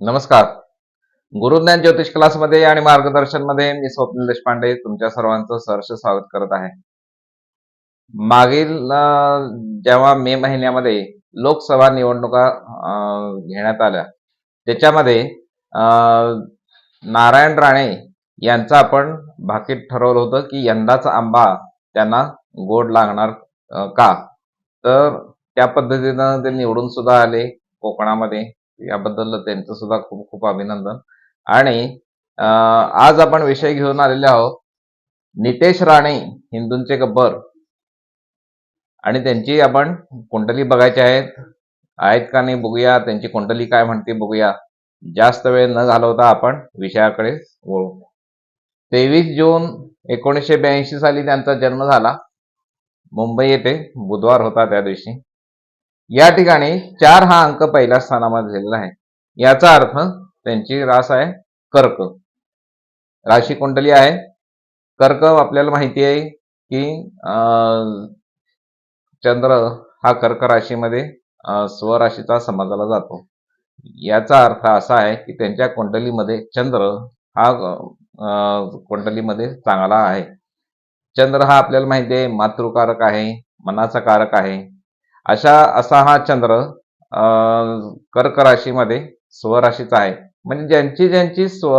नमस्कार. गुरुज्ञान ज्योतिष क्लासमध्ये आणि मार्गदर्शनमध्ये मी स्वप्नील देशपांडे तुमच्या सर्वांचं सहर्ष स्वागत करत आहे. मागील जेव्हा मे महिन्यामध्ये लोकसभा निवडणुका घेण्यात आल्या त्याच्यामध्ये अं, नारायण राणे यांचं आपण भाकीत ठरवलं होतं की यंदाचा आंबा त्यांना गोड लागणार का? तर त्या पद्धतीनं ते निवडून सुद्धा आले कोकणामध्ये. याबद्दल त्यांचं सुद्धा खूप खूप अभिनंदन. आणि आज आपण विषय घेऊन आलेले आहोत. नितेश राणे हिंदूंचे गब्बर. आणि त्यांची आपण कुंडली बघायची आहेत. आहेत का नाही बघूया. त्यांची कुंडली काय म्हणते बघूया. जास्त वेळ न घालवता आपण विषयाकडे वळू. तेवीस जून एकोणीसशे ब्याऐंशी साली त्यांचा जन्म झाला. मुंबई येथे बुधवार होता त्या दिवशी. या ठिकाणी चार हा अंक पहिल्या स्थानामध्ये दिलेला आहे. याचा अर्थ त्यांची रास आहे कर्क. राशी कुंडली आहे. कर्क आपल्याला माहिती आहे की अं, चंद्र हा कर्क राशीमध्ये स्वराशीचा समाजाला जातो. याचा अर्थ असा आहे की त्यांच्या कुंडलीमध्ये चंद्र हा अं, कुंडलीमध्ये चांगला आहे. चंद्र हा आपल्याला माहिती आहे मातृकारक आहे मनाचा कारक आहे. अशा असा हा चंद्र कर्क राशीमध्ये स्वराशीचा आहे. म्हणजे ज्यांची ज्यांची स्व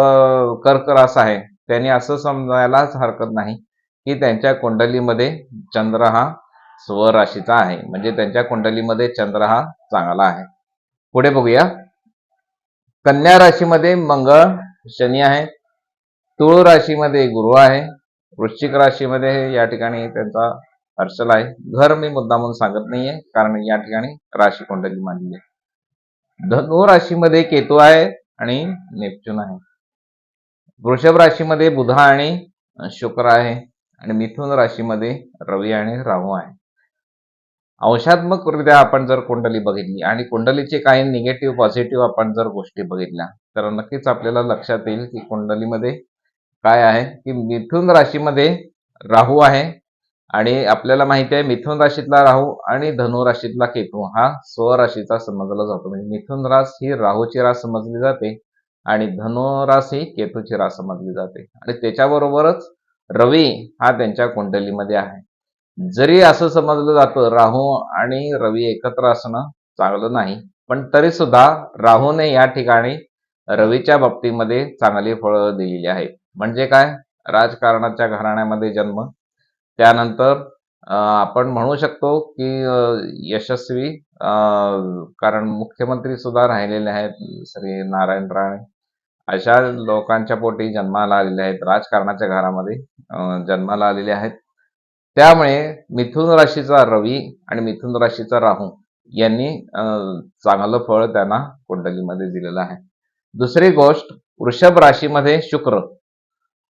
कर्क रास आहे त्यांनी असं समजायलाच हरकत नाही की त्यांच्या कुंडलीमध्ये चंद्र हा स्वराशीचा आहे. म्हणजे त्यांच्या कुंडलीमध्ये चंद्र हा चांगला आहे. पुढे बघूया. कन्या राशीमध्ये मंगळ शनी आहे. तुळ राशीमध्ये गुरु आहे. वृश्चिक राशीमध्ये या ठिकाणी त्यांचा हर्षल आहे. घर मी मुद्दामून सांगत नाहीये. कारण या ठिकाणी राशी कुंडली मांडली आहे. धनु राशीमध्ये केतू आहे आणि नेपच्यून आहे. वृषभ राशीमध्ये बुधा आणि शुक्र आहे आणि मिथुन राशीमध्ये रवी आणि राहू आहे. अंशात्मकरित्या आपण जर कुंडली बघितली आणि कुंडलीचे काही निगेटिव्ह पॉझिटिव्ह आपण जर गोष्टी बघितल्या तर नक्कीच आपल्याला लक्षात येईल की कुंडलीमध्ये काय आहे की मिथुन राशीमध्ये राहू आहे आणि आपल्याला माहिती आहे मिथुन राशीतला राहू आणि धनु राशीतला केतू हा स्वराशीचा समजला जातो. म्हणजे मिथुन रास ही राहूची रास समजली जाते आणि धनुरास ही केतूची रास समजली जाते. आणि त्याच्याबरोबरच रवी हा त्यांच्या कुंडलीमध्ये आहे. जरी असं समजलं जातं राहू आणि रवी एकत्र असणं चांगलं नाही पण तरी सुद्धा राहूने या ठिकाणी रवीच्या बाबतीमध्ये चांगली फळं दिलेली आहेत. म्हणजे काय? राजकारणाच्या घराण्यामध्ये जन्म त्यानंतर आपण म्हणू शकतो की यशस्वी अं, कारण मुख्यमंत्री सुद्धा राहिलेले आहेत श्री नारायण राणे. अशा लोकांच्या पोटी जन्माला आलेले आहेत राजकारणाच्या घरामध्ये जन्माला आलेले आहेत. त्यामुळे मिथुन राशीचा रवी आणि मिथुन राशीचा राहू यांनी चांगलं फळ त्यांना कुंडलीमध्ये दिलेलं आहे. दुसरी गोष्ट वृषभ राशीमध्ये शुक्र.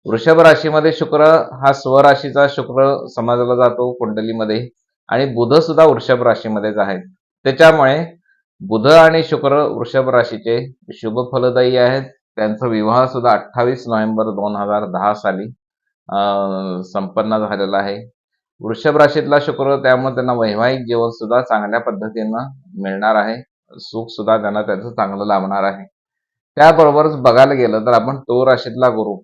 वृषभ राशीमध्ये शुक्र हा स्वराशीचा शुक्र समजला जातो कुंडलीमध्ये आणि बुध सुद्धा वृषभ राशीमध्येच आहेत. त्याच्यामुळे बुध आणि शुक्र वृषभ राशीचे शुभ फलदायी आहेत. त्यांचा विवाह सुद्धा अठ्ठावीस नोव्हेंबर दोन हजार दहा साली संपन्न झालेला आहे. वृषभ राशीतला शुक्र त्यामुळे त्यांना वैवाहिक जीवन सुद्धा चांगल्या पद्धतीनं मिळणार आहे. सुख सुद्धा त्यांना त्याचं चांगलं लाभणार आहे. त्याबरोबरच बघायला गेलं तर आपण तो राशीतला गुरु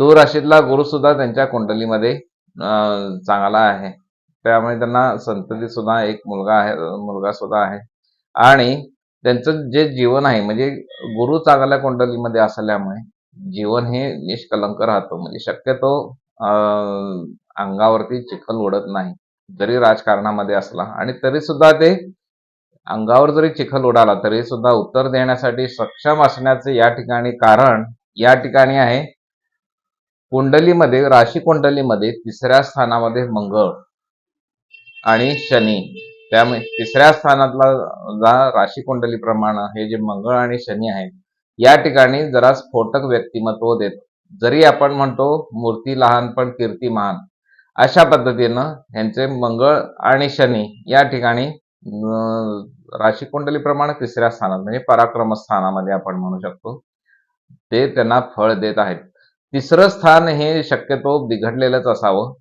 तो राशीतला गुरु सुद्धा त्यांच्या कुंडलीमध्ये चांगला आहे. त्यामुळे त्यांना संतती सुद्धा एक मुलगा आहे मुलगा सुद्धा आहे. आणि त्यांचं जे जीवन आहे म्हणजे गुरु चांगल्या कुंडलीमध्ये असल्यामुळे जीवन हे निष्कलंक राहतो. म्हणजे शक्यतो अंगावरती चिखल उडत नाही जरी राजकारणामध्ये असला. आणि तरी सुद्धा ते अंगावर जरी चिखल उडाला तरी सुद्धा उत्तर देण्यासाठी सक्षम असण्याचे या ठिकाणी कारण या ठिकाणी आहे. कुंडलीमध्ये राशी कुंडलीमध्ये तिसऱ्या स्थानामध्ये मंगळ आणि शनी. त्यामुळे तिसऱ्या स्थानातला जा राशी कुंडली प्रमाण हे जे मंगळ आणि शनी आहेत या ठिकाणी जरा स्फोटक व्यक्तिमत्व देत. जरी आपण म्हणतो मूर्ती लहान पण कीर्ती महान अशा पद्धतीनं ह्यांचे मंगळ आणि शनी या ठिकाणी राशी कुंडली प्रमाण तिसऱ्या स्थानात म्हणजे पराक्रम स्थानामध्ये आपण म्हणू शकतो ते त्यांना फळ देत आहेत. तिसरं स्थान हे शक्यतो बिघडलेलंच असावं.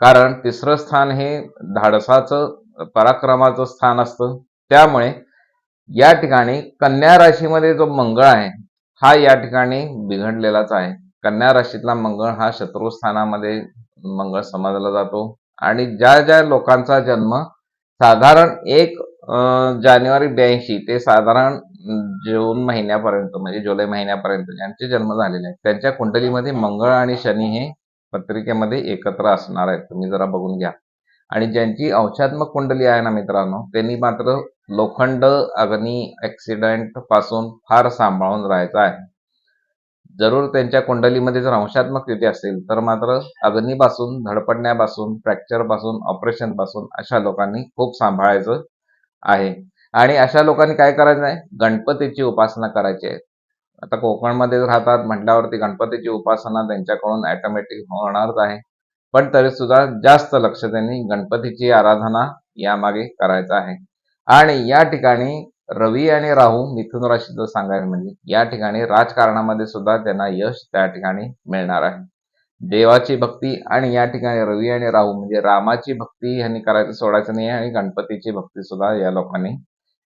कारण तिसरं स्थान हे धाडसाचं पराक्रमाचं स्थान असतं. त्यामुळे या ठिकाणी कन्या राशीमध्ये जो मंगळ आहे हा या ठिकाणी बिघडलेलाच आहे. कन्या राशीतला मंगळ हा शत्रू स्थानामध्ये मंगळ समजला जातो. आणि ज्या ज्या लोकांचा जन्म साधारण एक जानेवारी ब्याऐंशी ते साधारण जून महिन्यापर्यंत म्हणजे जुलै महिन्यापर्यंत ज्यांचे जन्म झालेले आहेत. त्यांच्या कुंडलीमध्ये मंगळ आणि शनी हे पत्रिकेमध्ये एकत्र असणार आहेत. तुम्ही जरा बघून घ्या. आणि ज्यांची अंशात्मक कुंडली आहे ना मित्रांनो त्यांनी मात्र लोखंड अग्नी ऍक्सिडेंटपासून फार सांभाळून राहायचं आहे. जरूर त्यांच्या कुंडलीमध्ये जर अंशात्मक युती असेल तर मात्र अग्नीपासून धडपडण्यापासून फ्रॅक्चरपासून ऑपरेशनपासून अशा लोकांनी खूप सांभाळायचं आहे. आणि अशा लोकांनी काय करायचं आहे गणपतीची उपासना करायची आहे. आता कोकणमध्ये राहतात म्हटल्यावरती गणपतीची उपासना त्यांच्याकडून ऍटोमॅटिक होणारच आहे. पण तरी सुद्धा जास्त लक्ष त्यांनी गणपतीची आराधना यामागे करायचं आहे. आणि या ठिकाणी रवी आणि राहू मिथुन राशीचं सांगायचं म्हणजे या ठिकाणी राजकारणामध्ये सुद्धा त्यांना यश त्या ठिकाणी मिळणार आहे. देवाची भक्ती आणि या ठिकाणी रवी आणि राहू म्हणजे रामाची भक्ती यांनी करायचं सोडायचं नाही आणि गणपतीची भक्ती सुद्धा या लोकांनी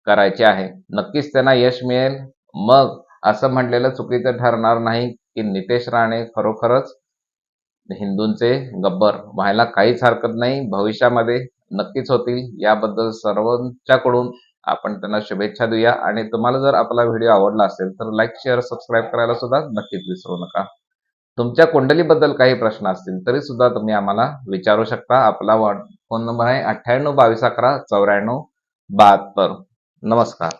करायचे आहे. नक्कीच त्यांना यश मिळेल. मग असं म्हटलेलं चुकीचं ठरणार नाही की नितेश राणे खरोखरच हिंदूंचे गब्बर. व्हायला काहीच हरकत नाही. भविष्यामध्ये नक्कीच होतील. याबद्दल सर्वांच्याकडून आपण त्यांना शुभेच्छा देऊया. आणि तुम्हाला जर आपला व्हिडिओ आवडला असेल तर लाईक शेअर सबस्क्राईब करायला सुद्धा नक्कीच विसरू नका. तुमच्या कुंडलीबद्दल काही प्रश्न असतील तरी सुद्धा तुम्ही आम्हाला विचारू शकता. आपला फोन नंबर आहे अठ्ठ्याण्णव बावीस अकरा चौऱ्याण्णव बहात्तर. नमस्कार.